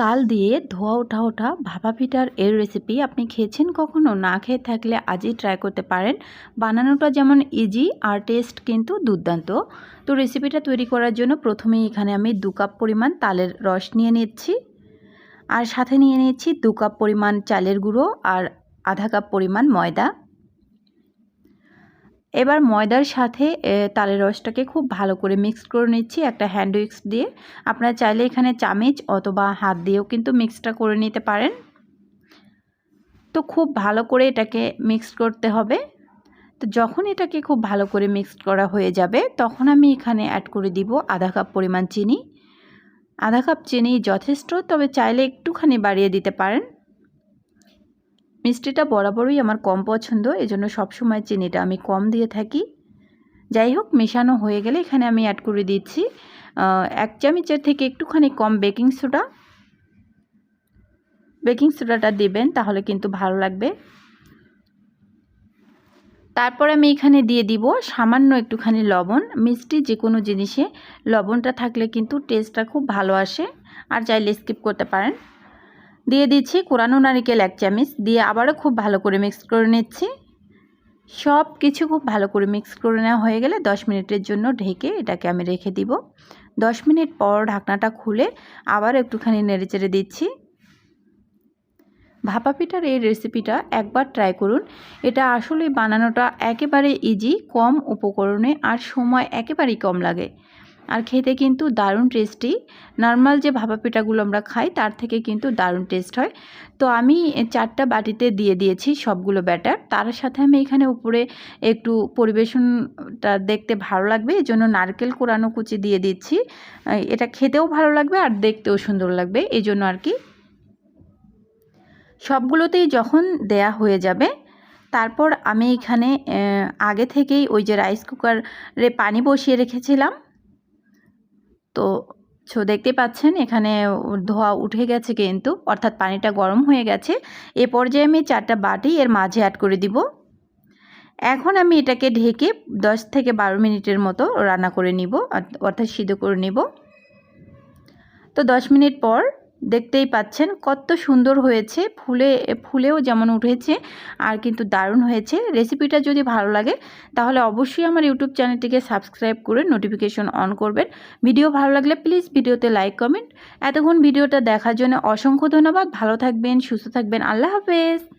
তাল দিয়ে ধোয়া, ওঠা ওঠা ভাপা পিঠার এর রেসিপি আপনি খেয়েছেন কখনো? না খেয়ে থাকলে আজই ট্রাই করতে পারেন। বানানোটা যেমন ইজি আর টেস্ট কিন্তু দুর্দান্ত। তো রেসিপিটা তৈরি করার জন্য প্রথমেই এখানে আমি দু কাপ পরিমাণ তালের রস নিয়ে নিচ্ছি। আর সাথে নিয়ে নিচ্ছি দু কাপ পরিমাণ চালের গুঁড়ো আর আধা কাপ পরিমাণ ময়দা। এবার ময়দার সাথে তালের রসটাকে খুব ভালো করে মিক্স করে নিচ্ছি একটা হ্যান্ড উইক্স দিয়ে। আপনারা চাইলে এখানে চামিচ অথবা হাত দিয়েও কিন্তু মিক্সটা করে নিতে পারেন। তো খুব ভালো করে এটাকে মিক্স করতে হবে। তো যখন এটাকে খুব ভালো করে মিক্স করা হয়ে যাবে, তখন আমি এখানে অ্যাড করে দিব আধা কাপ পরিমাণ চিনি। আধা কাপ চিনি যথেষ্ট, তবে চাইলে একটুখানি বাড়িয়ে দিতে পারেন। মিষ্টিটা বরাবরই আমার কম পছন্দ, এজন্য সবসময় চিনিটা আমি কম দিয়ে থাকি। যাই হোক, মেশানো হয়ে গেলে এখানে আমি অ্যাড করে দিচ্ছি এক চামচের থেকে একটুখানি কম বেকিং সোডা বেকিং সোডাটা দেবেন, তাহলে কিন্তু ভালো লাগবে। তারপর আমি এখানে দিয়ে দিব সামান্য একটুখানি লবণ। মিষ্টি যে কোনো জিনিসে লবণটা থাকলে কিন্তু টেস্টটা খুব ভালো আসে, আর চাইলে স্কিপ করতে পারেন। দিয়ে দিচ্ছি কোরানো নারিকেল এক চামচ, দিয়ে আবারও খুব ভালো করে মিক্স করে নিচ্ছি। সব কিছু খুব ভালো করে মিক্স করে নেওয়া হয়ে গেলে 10 মিনিটের জন্য ঢেকে এটাকে আমি রেখে দিব। 10 মিনিট পর ঢাকনাটা খুলে আবার একটুখানি নেড়েচেড়ে দিচ্ছি। ভাপা পিঠার এই রেসিপিটা একবার ট্রাই করুন। এটা আসলে বানানোটা একেবারে ইজি কম উপকরণে আর সময় একেবারেই কম লাগে। আর খেতে কিন্তু দারুণ টেস্টি নর্মাল যে ভাপা পিঠাগুলো আমরা খাই, তার থেকে কিন্তু দারুণ টেস্ট হয়। তো আমি চারটা বাটিতে দিয়ে দিয়েছি সবগুলো ব্যাটার। তার সাথে আমি এখানে উপরে একটু পরিবেশনটা দেখতে ভালো লাগবে। এই জন্য নারকেল কোরানো কুচি দিয়ে দিচ্ছি। এটা খেতেও ভালো লাগবে আর দেখতেও সুন্দর লাগবে। এই জন্য আর কি। সবগুলোতেই যখন দেয়া হয়ে যাবে, তারপর আমি এখানে আগে থেকেই ওই যে রাইস কুকারে পানি বসিয়ে রেখেছিলাম। তো ছো দেখতে পাচ্ছেন এখানে ধোয়া উঠে গেছে কিন্তু, অর্থাৎ পানিটা গরম হয়ে গেছে। এ পর্যায়ে আমি চারটা বাটি এর মাঝে অ্যাড করে দিব। এখন আমি এটাকে ঢেকে 10 থেকে বারো মিনিটের মতো রান্না করে নিব, অর্থাৎ সিদ্ধ করে নিব। তো 10 মিনিট পর দেখতেই পাচ্ছেন কত সুন্দর হয়েছে। ফুলে, ফুলেও যেমন উঠেছে, আর কিন্তু দারুণ হয়েছে। রেসিপিটা যদি ভালো লাগে, তাহলে অবশ্যই আমার ইউটিউব চ্যানেলটিকে সাবস্ক্রাইব করে নোটিফিকেশন অন করবেন। ভিডিও ভালো লাগলে প্লিজ ভিডিওতে লাইক, কমেন্ট। এতক্ষণ ভিডিওটা দেখার জন্য অসংখ্য ধন্যবাদ। ভালো থাকবেন, সুস্থ থাকবেন। আল্লাহ হাফেজ।